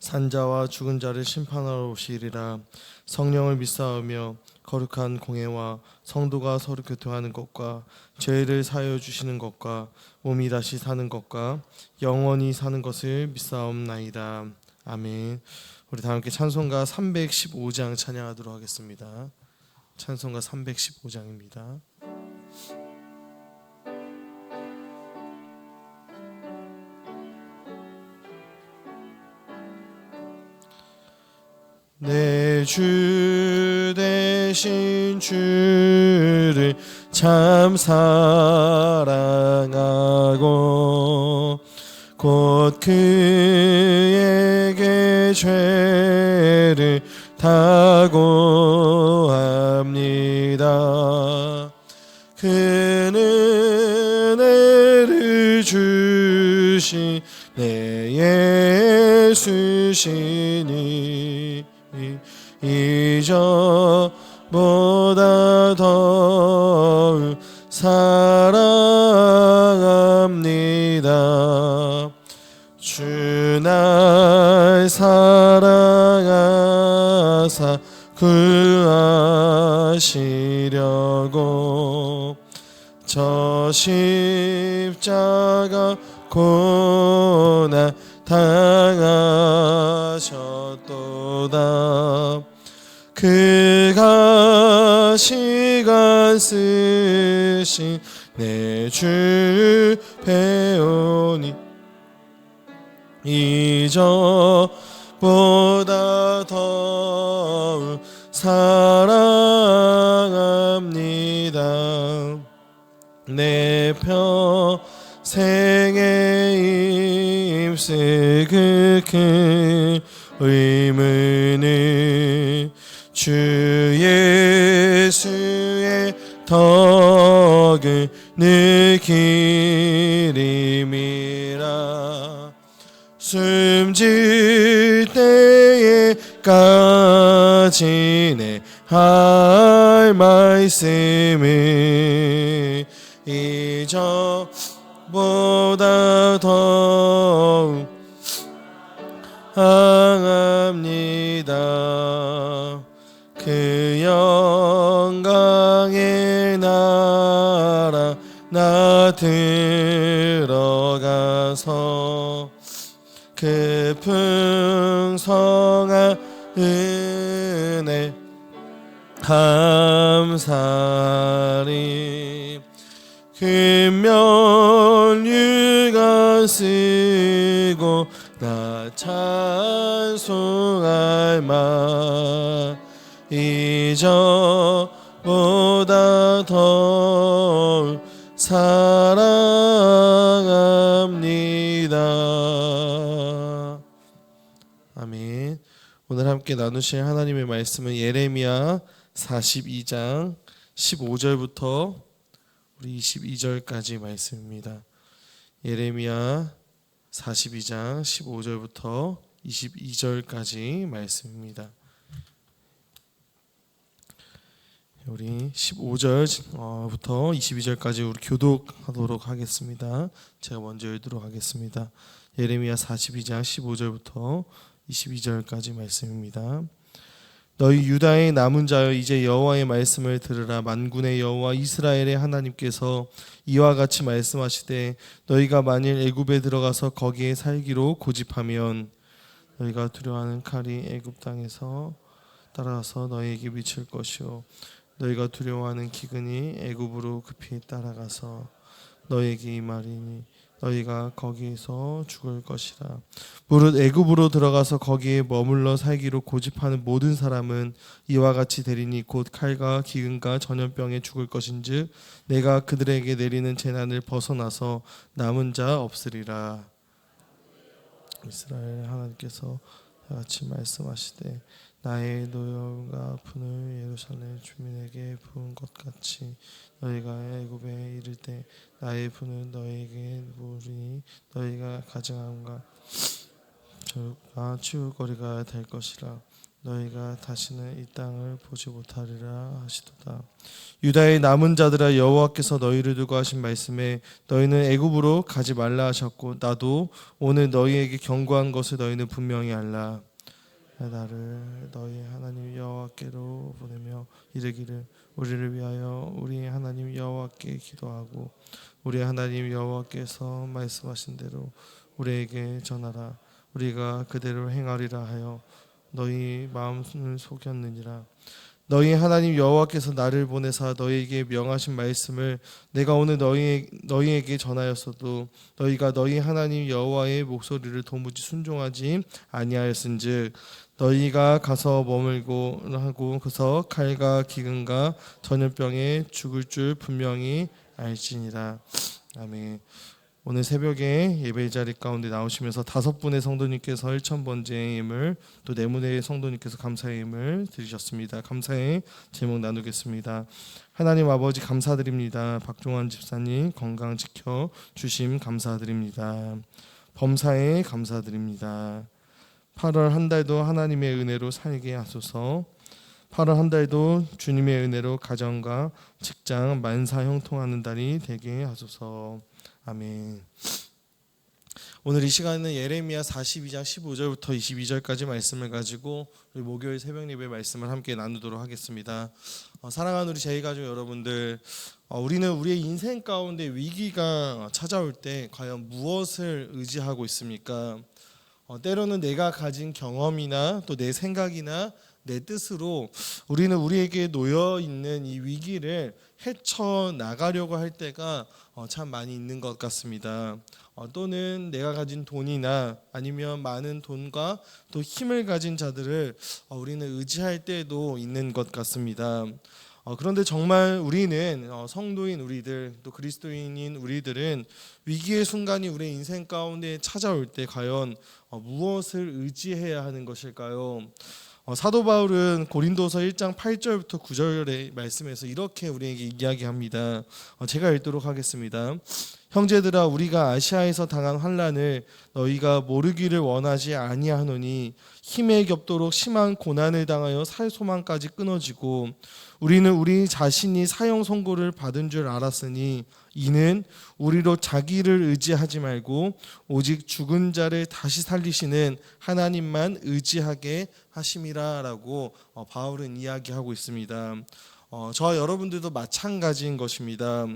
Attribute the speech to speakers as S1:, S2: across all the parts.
S1: 산자와 죽은 자를 심판하러 오시리라. 성령을 믿사오며 거룩한 공회와 성도가 서로 교통하는 것과 죄를 사하여 주시는 것과 몸이 다시 사는 것과 영원히 사는 것을 믿사옵나이다. 아멘. 우리 다 함께 찬송가 315장 찬양하도록 하겠습니다. 찬송가 315장입니다 내 주 대신 주를 참 사랑하고 곧 그에게 죄를 다고합니다. 그는 은혜를 주시 내 예수시니 이전보다 더욱 사랑합니다. 주 날 사랑하사 구하시려고 저 십자가 고난 당하셨도다 그가 시간 쓰신 내 주 배우니 이전보다 더욱 사랑합니다. 내 평생에 힘쓸 그큰 의문을 주 예수의 덕을 느끼림이라. 숨질 때에까지 내할 말씀을 이전보다 더욱 항합니다 들어가서 그 풍성한 은혜 감사리. 금면유가 쓰고 나 찬송할 만 이전보다 더 사랑합니다. 아멘. 오늘 함께 나누실 하나님의 말씀은 예레미야 42장 15절부터 우리 22절까지 말씀입니다. 예레미야 42장 15절부터 22절까지 말씀입니다. 우리 15절부터 22절까지 우리 교독하도록 하겠습니다. 제가 먼저 읽도록 하겠습니다. 예레미야 42장 15절부터 22절까지 말씀입니다. 너희 유다의 남은 자여 이제 여호와의 말씀을 들으라 만군의 여호와 이스라엘의 하나님께서 이와 같이 말씀하시되 너희가 만일 애굽에 들어가서 거기에 살기로 고집하면 너희가 두려워하는 칼이 애굽 땅에서 따라서 너희에게 미칠 것이요 너희가 두려워하는 기근이 애굽으로 급히 따라가서 너희에게 임하리니 너희가 거기에서 죽을 것이라. 무릇 애굽으로 들어가서 거기에 머물러 살기로 고집하는 모든 사람은 이와 같이 되리니 곧 칼과 기근과 전염병에 죽을 것인즉 내가 그들에게 내리는 재난을 벗어나서 남은 자 없으리라. 이스라엘 하나님께서 같이 말씀하시되 나의 노여움과 아픔을 예루살렘 주민에게 부은 것 같이 너희가 애굽에 이를 때 나의 분은 너희에게 부으리니 너희가 가증함과 저가 치울거리가 될 것이라 너희가 다시는 이 땅을 보지 못하리라 하시도다. 유다의 남은 자들아 여호와께서 너희를 두고 하신 말씀에 너희는 애굽으로 가지 말라 하셨고 나도 오늘 너희에게 경고한 것을 너희는 분명히 알라 나를 너희 하나님 여호와께로 보내며 이르기를 우리를 위하여 우리 하나님 여호와께 기도하고 우리 하나님 여호와께서 말씀하신 대로 우리에게 전하라. 우리가 그대로 행하리라 하여 너희 마음을 속였느니라. 너희 하나님 여호와께서 나를 보내사 너희에게 명하신 말씀을 내가 오늘 너희 너희에게 전하였어도 너희가 너희 하나님 여호와의 목소리를 도무지 순종하지 아니하였은즉 너희가 가서 머물고 하고 그서 칼과 기근과 전염병에 죽을 줄 분명히 알지니라 아멘. 오늘 새벽에 예배 자리 가운데 나오시면서 다섯 분의 성도님께서 1천 번째의 예물 또네 분의 성도님께서 감사의 예물 드리셨습니다. 감사의 제목 나누겠습니다. 하나님 아버지 감사드립니다. 박종환 집사님 건강 지켜 주심 감사드립니다. 범사에 감사드립니다. 8월 한 달도 하나님의 은혜로 살게 하소서. 8월 한 달도 주님의 은혜로 가정과 직장 만사 형통하는 달이 되게 하소서. 아멘. 오늘 이 시간은 예레미야 42장 15절부터 22절까지 말씀을 가지고 우리 목요일 새벽 예배 말씀을 함께 나누도록 하겠습니다. 어, 사랑하는 우리 제이 가족 여러분들, 어, 우리는 우리의 인생 가운데 위기가 찾아올 때 과연 무엇을 의지하고 있습니까? 어, 때로는 내가 가진 경험이나 또 내 생각이나 내 뜻으로 우리는 우리에게 놓여 있는 이 위기를 헤쳐 나가려고 할 때가 어, 참 많이 있는 것 같습니다. 어, 또는 내가 가진 돈이나 아니면 많은 돈과 또 힘을 가진 자들을 어, 우리는 의지할 때도 있는 것 같습니다. 어, 그런데 정말 우리는 어, 성도인 우리들 또 그리스도인인 우리들은 위기의 순간이 우리 인생 가운데 찾아올 때 과연 어, 무엇을 의지해야 하는 것일까요? 어, 사도 바울은 고린도서 1장 8절부터 9절의 말씀에서 이렇게 우리에게 이야기합니다. 어, 제가 읽도록 하겠습니다. 형제들아 우리가 아시아에서 당한 환란을 너희가 모르기를 원하지 아니하노니 힘에 겹도록 심한 고난을 당하여 살 소망까지 끊어지고 우리는 우리 자신이 사형 선고를 받은 줄 알았으니 이는 우리로 자기를 의지하지 말고 오직 죽은 자를 다시 살리시는 하나님만 의지하게 하심이라라고 어, 바울은 이야기하고 있습니다. 어, 저와 여러분들도 마찬가지인 것입니다.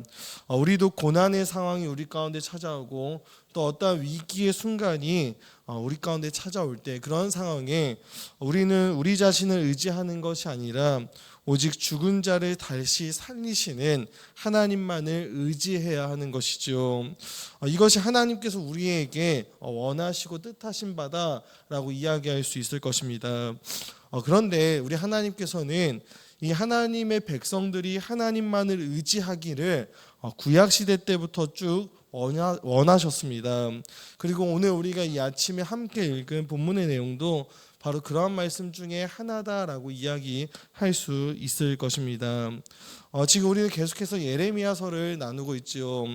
S1: 어, 우리도 고난의 상황이 우리 가운데 찾아오고 또 어떠한 위기의 순간이 어, 우리 가운데 찾아올 때 그런 상황에 우리는 우리 자신을 의지하는 것이 아니라 오직 죽은 자를 다시 살리시는 하나님만을 의지해야 하는 것이죠. 어, 이것이 하나님께서 우리에게 어, 원하시고 뜻하신 바다라고 이야기할 수 있을 것입니다. 어, 그런데 우리 하나님께서는 이 하나님의 백성들이 하나님만을 의지하기를 어, 구약 시대 때부터 쭉 원하, 원하셨습니다. 그리고 오늘 우리가 이 아침에 함께 읽은 본문의 내용도 바로 그러한 말씀 중에 하나다라고 이야기할 수 있을 것입니다. 어, 지금 우리는 계속해서 예레미야서를 나누고 있죠.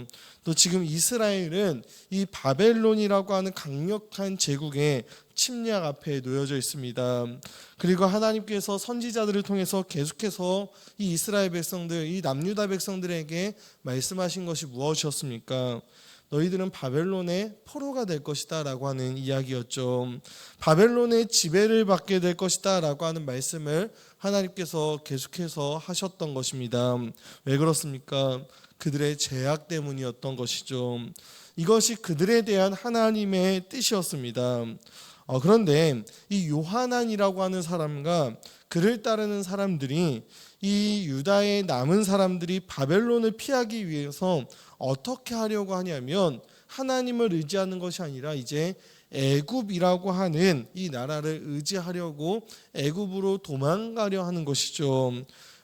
S1: 또 지금 이스라엘은 이 바벨론이라고 하는 강력한 제국의 침략 앞에 놓여져 있습니다. 그리고 하나님께서 선지자들을 통해서 계속해서 이 이스라엘 백성들, 이 남유다 백성들에게 말씀하신 것이 무엇이었습니까? 너희들은 바벨론의 포로가 될 것이다 라고 하는 이야기였죠. 바벨론의 지배를 받게 될 것이다 라고 하는 말씀을 하나님께서 계속해서 하셨던 것입니다. 왜 그렇습니까? 그들의 죄악 때문이었던 것이죠. 이것이 그들에 대한 하나님의 뜻이었습니다. 어, 그런데 이 요하난이라고 하는 사람과 그를 따르는 사람들이 이 유다의 남은 사람들이 바벨론을 피하기 위해서 어떻게 하려고 하냐면 하나님을 의지하는 것이 아니라 이제 애굽이라고 하는 이 나라를 의지하려고 애굽으로 도망가려 하는 것이죠.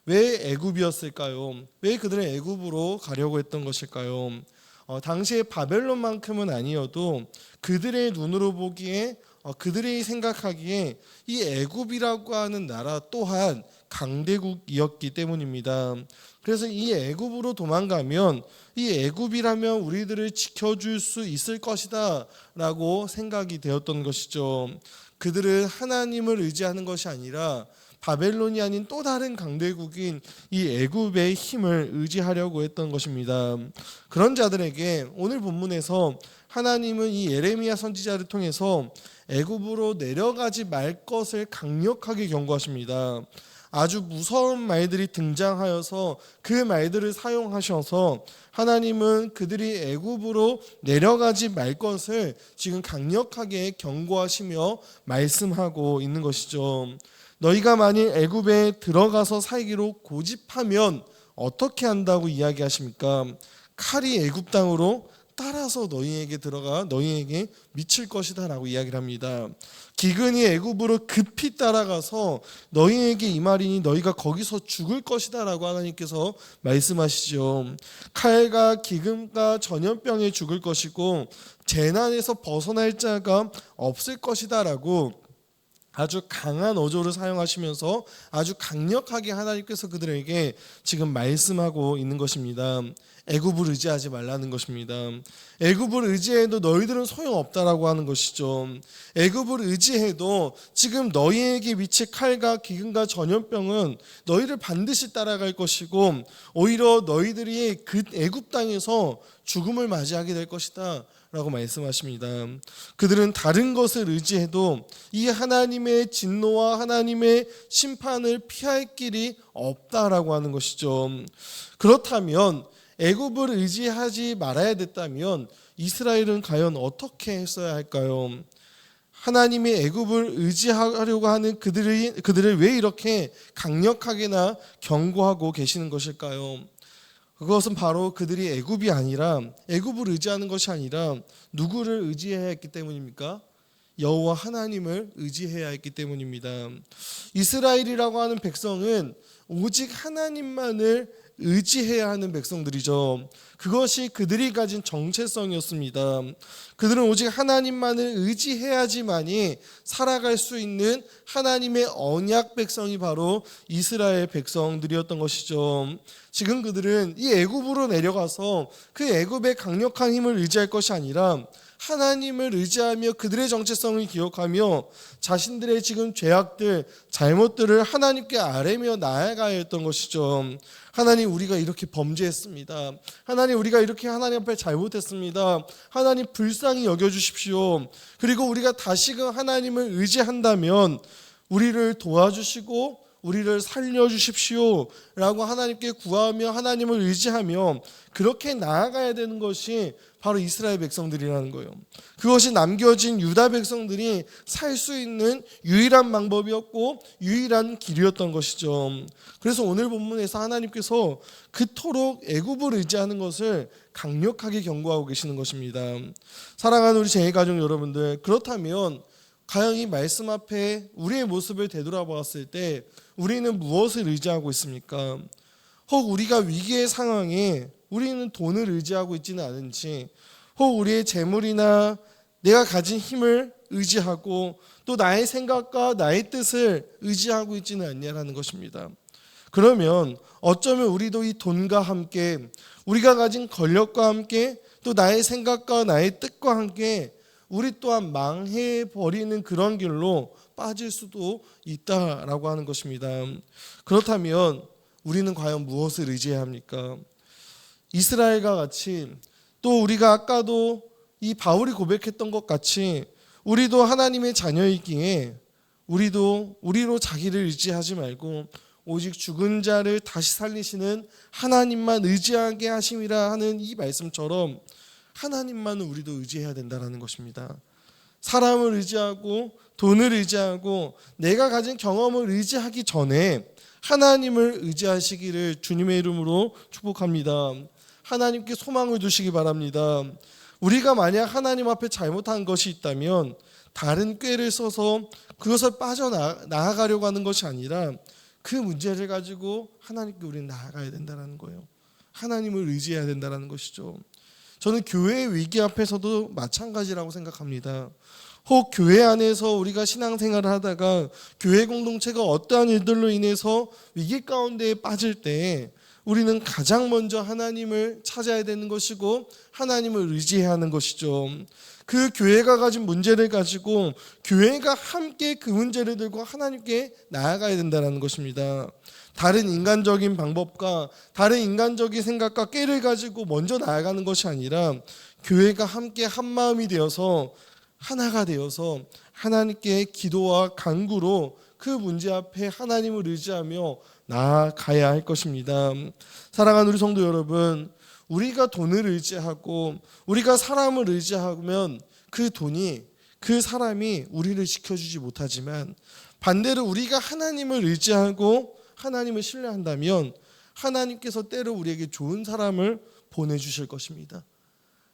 S1: 왜 애굽이었을까요? 왜 그들은 애굽으로 가려고 했던 것일까요? 어, 당시에 바벨론만큼은 아니어도 그들의 눈으로 보기에 어, 그들이 생각하기에 이 애굽이라고 하는 나라 또한 강대국이었기 때문입니다. 그래서 이 애굽으로 도망가면 이 애굽이라면 우리들을 지켜줄 수 있을 것이다라고 생각이 되었던 것이죠. 그들은 하나님을 의지하는 것이 아니라 바벨론이 아닌 또 다른 강대국인 이 애굽의 힘을 의지하려고 했던 것입니다. 그런 자들에게 오늘 본문에서 하나님은 이 예레미야 선지자를 통해서 애굽으로 내려가지 말 것을 강력하게 경고하십니다. 아주 무서운 말들이 등장하여서 그 말들을 사용하셔서 하나님은 그들이 애굽으로 내려가지 말 것을 지금 강력하게 경고하시며 말씀하고 있는 것이죠. 너희가 만일 애굽에 들어가서 살기로 고집하면 어떻게 한다고 이야기하십니까? 칼이 애굽 땅으로 따라서 너희에게 들어가 너희에게 미칠 것이다라고 이야기를 합니다. 기근이 애굽으로 급히 따라가서 너희에게 이 말이니 너희가 거기서 죽을 것이다라고 하나님께서 말씀하시죠. 칼과 기근과 전염병에 죽을 것이고 재난에서 벗어날 자가 없을 것이다라고 아주 강한 어조를 사용하시면서 아주 강력하게 하나님께서 그들에게 지금 말씀하고 있는 것입니다. 애굽을 의지하지 말라는 것입니다. 애굽을 의지해도 너희들은 소용없다라고 하는 것이죠. 애굽을 의지해도 지금 너희에게 미칠 칼과 기근과 전염병은 너희를 반드시 따라갈 것이고 오히려 너희들이 그 애굽 땅에서 죽음을 맞이하게 될 것이다. 라고 말씀하십니다. 그들은 다른 것을 의지해도 이 하나님의 진노와 하나님의 심판을 피할 길이 없다라고 하는 것이죠. 그렇다면 애굽을 의지하지 말아야 됐다면 이스라엘은 과연 어떻게 했어야 할까요? 하나님의 애굽을 의지하려고 하는 그들이 그들을 왜 이렇게 강력하게나 경고하고 계시는 것일까요? 그것은 바로 그들이 애굽이 아니라 애굽을 의지하는 것이 아니라 누구를 의지해야 했기 때문입니까? 여호와 하나님을 의지해야 했기 때문입니다. 이스라엘이라고 하는 백성은 오직 하나님만을 의지해야 하는 백성들이죠. 그것이 그들이 가진 정체성이었습니다. 그들은 오직 하나님만을 의지해야지만이 살아갈 수 있는 하나님의 언약 백성이 바로 이스라엘 백성들이었던 것이죠. 지금 그들은 이 애굽으로 내려가서 그 애굽의 강력한 힘을 의지할 것이 아니라 하나님을 의지하며 그들의 정체성을 기억하며 자신들의 지금 죄악들, 잘못들을 하나님께 아뢰며 나아가야 했던 것이죠. 하나님 우리가 이렇게 범죄했습니다. 하나님 우리가 이렇게 하나님 앞에 잘못했습니다. 하나님 불쌍히 여겨 주십시오. 그리고 우리가 다시금 하나님을 의지한다면 우리를 도와주시고 우리를 살려 주십시오 라고 하나님께 구하며 하나님을 의지하며 그렇게 나아가야 되는 것이 바로 이스라엘 백성들이라는 거예요. 그것이 남겨진 유다 백성들이 살 수 있는 유일한 방법이었고 유일한 길이었던 것이죠. 그래서 오늘 본문에서 하나님께서 그토록 애굽을 의지하는 것을 강력하게 경고하고 계시는 것입니다. 사랑하는 우리 제 가족 여러분들, 그렇다면 과연 이 말씀 앞에 우리의 모습을 되돌아보았을 때 우리는 무엇을 의지하고 있습니까? 혹 우리가 위기의 상황에 우리는 돈을 의지하고 있지는 않은지 혹 우리의 재물이나 내가 가진 힘을 의지하고 또 나의 생각과 나의 뜻을 의지하고 있지는 않냐라는 것입니다. 그러면 어쩌면 우리도 이 돈과 함께 우리가 가진 권력과 함께 또 나의 생각과 나의 뜻과 함께 우리 또한 망해 버리는 그런 길로 빠질 수도 있다라고 하는 것입니다. 그렇다면 우리는 과연 무엇을 의지해야 합니까? 이스라엘과 같이 또 우리가 아까도 이 바울이 고백했던 것 같이 우리도 하나님의 자녀이기에 우리도 우리로 자기를 의지하지 말고 오직 죽은 자를 다시 살리시는 하나님만 의지하게 하심이라 하는 이 말씀처럼 하나님만 우리도 의지해야 된다라는 것입니다. 사람을 의지하고 돈을 의지하고 내가 가진 경험을 의지하기 전에 하나님을 의지하시기를 주님의 이름으로 축복합니다. 하나님께 소망을 두시기 바랍니다. 우리가 만약 하나님 앞에 잘못한 것이 있다면 다른 꾀를 써서 그것을 빠져나가려고 하는 것이 아니라 그 문제를 가지고 하나님께 우리는 나아가야 된다는 거예요. 하나님을 의지해야 된다는 것이죠. 저는 교회의 위기 앞에서도 마찬가지라고 생각합니다. 혹 교회 안에서 우리가 신앙생활을 하다가 교회 공동체가 어떠한 일들로 인해서 위기 가운데 빠질 때 우리는 가장 먼저 하나님을 찾아야 되는 것이고 하나님을 의지해야 하는 것이죠. 그 교회가 가진 문제를 가지고 교회가 함께 그 문제를 들고 하나님께 나아가야 된다는 것입니다. 다른 인간적인 방법과 다른 인간적인 생각과 깨를 가지고 먼저 나아가는 것이 아니라 교회가 함께 한 마음이 되어서 하나가 되어서 하나님께 기도와 간구로 그 문제 앞에 하나님을 의지하며 나아가야 할 것입니다. 사랑하는 우리 성도 여러분, 우리가 돈을 의지하고 우리가 사람을 의지하면 그 돈이 그 사람이 우리를 지켜주지 못하지만 반대로 우리가 하나님을 의지하고 하나님을 신뢰한다면 하나님께서 때로 우리에게 좋은 사람을 보내주실 것입니다.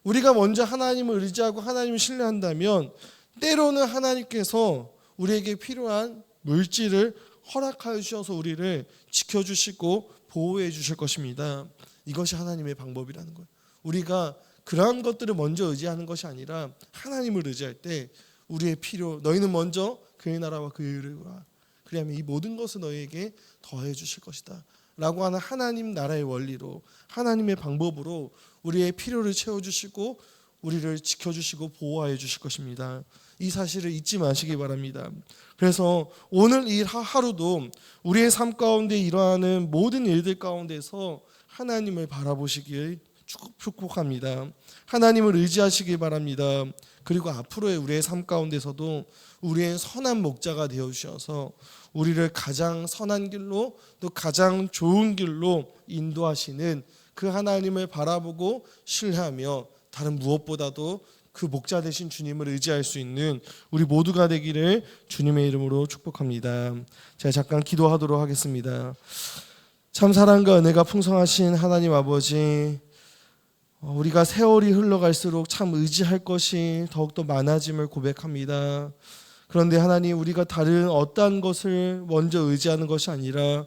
S1: 우리가 먼저 하나님을 의지하고 하나님을 신뢰한다면 때로는 하나님께서 우리에게 필요한 물질을 허락하여 주셔서 우리를 지켜주시고 보호해 주실 것입니다. 이것이 하나님의 방법이라는 거예요. 우리가 그러한 것들을 먼저 의지하는 것이 아니라 하나님을 의지할 때 우리의 필요 너희는 먼저 그의 나라와 그의 의를 구하 그리하면 이 모든 것을 너희에게 더해 주실 것이다. 라고 하는 하나님 나라의 원리로 하나님의 방법으로 우리의 필요를 채워 주시고 우리를 지켜 주시고 보호하여 주실 것입니다. 이 사실을 잊지 마시기 바랍니다. 그래서 오늘 이 하- 하루도 우리의 삶 가운데 일어나는 모든 일들 가운데서 하나님을 바라보시길 축- 축복합니다. 하나님을 의지하시기 바랍니다. 그리고 앞으로의 우리의 삶 가운데서도 우리의 선한 목자가 되어 주셔서 우리를 가장 선한 길로 또 가장 좋은 길로 인도하시는 그 하나님을 바라보고 신뢰하며 다른 무엇보다도 그 목자 되신 주님을 의지할 수 있는 우리 모두가 되기를 주님의 이름으로 축복합니다. 제가 잠깐 기도하도록 하겠습니다. 참 사랑과 은혜가 풍성하신 하나님 아버지 어, 우리가 세월이 흘러갈수록 참 의지할 것이 더욱더 많아짐을 고백합니다. 그런데 하나님 우리가 다른 어떠한 것을 먼저 의지하는 것이 아니라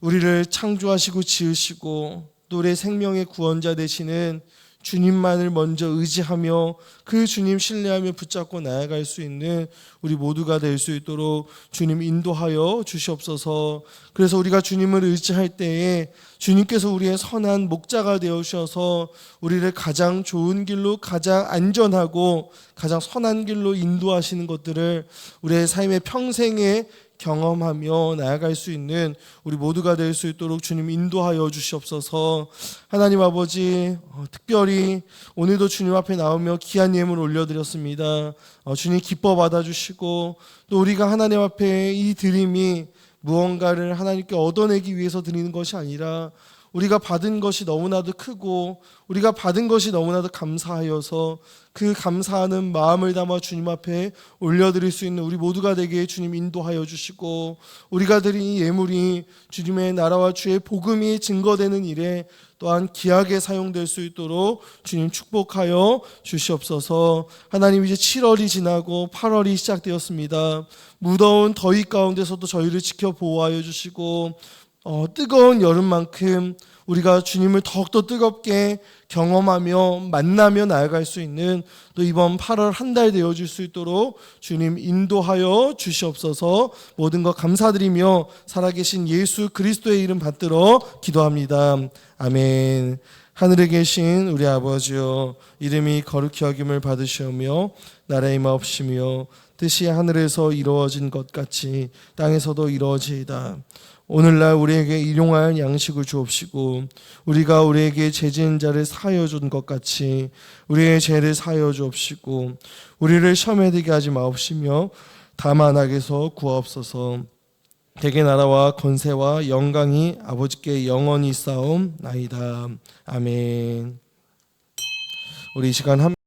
S1: 우리를 창조하시고 지으시고 또 우리의 생명의 구원자 되시는 주님만을 먼저 의지하며 그 주님 신뢰하며 붙잡고 나아갈 수 있는 우리 모두가 될 수 있도록 주님 인도하여 주시옵소서. 그래서 우리가 주님을 의지할 때에 주님께서 우리의 선한 목자가 되어 주셔서 우리를 가장 좋은 길로 가장 안전하고 가장 선한 길로 인도하시는 것들을 우리의 삶의 평생에 경험하며 나아갈 수 있는 우리 모두가 될 수 있도록 주님 인도하여 주시옵소서. 하나님 아버지 어, 특별히 오늘도 주님 앞에 나오며 귀한 예물 올려드렸습니다. 어, 주님 기뻐 받아주시고 또 우리가 하나님 앞에 이 드림이 무언가를 하나님께 얻어내기 위해서 드리는 것이 아니라 우리가 받은 것이 너무나도 크고 우리가 받은 것이 너무나도 감사하여서 그 감사하는 마음을 담아 주님 앞에 올려드릴 수 있는 우리 모두가 되게 주님 인도하여 주시고 우리가 드린 이 예물이 주님의 나라와 주의 복음이 증거되는 일에 또한 귀하게 사용될 수 있도록 주님 축복하여 주시옵소서. 하나님 이제 7월이 지나고 8월이 시작되었습니다. 무더운 더위 가운데서도 저희를 지켜 보호하여 주시고 어, 뜨거운 여름만큼 우리가 주님을 더욱더 뜨겁게 경험하며 만나며 나아갈 수 있는 또 이번 8월 한 달 되어줄 수 있도록 주님 인도하여 주시옵소서 모든 것 감사드리며 살아계신 예수 그리스도의 이름 받들어 기도합니다. 아멘. 하늘에 계신 우리 아버지여 이름이 거룩히 여김을 받으시오며 나라의 마옵시며 뜻이 하늘에서 이루어진 것 같이 땅에서도 이루어지이다. 오늘날 우리에게 일용할 양식을 주옵시고 우리가 우리에게 죄진 자를 사하여 준 것 같이 우리의 죄를 사하여 주옵시고 우리를 시험에 들게 하지 마옵시며 다만 악에서 구하옵소서. 대개 나라와 권세와 영광이 아버지께 영원히 싸움 나이다. 아멘. 우리 이 시간 한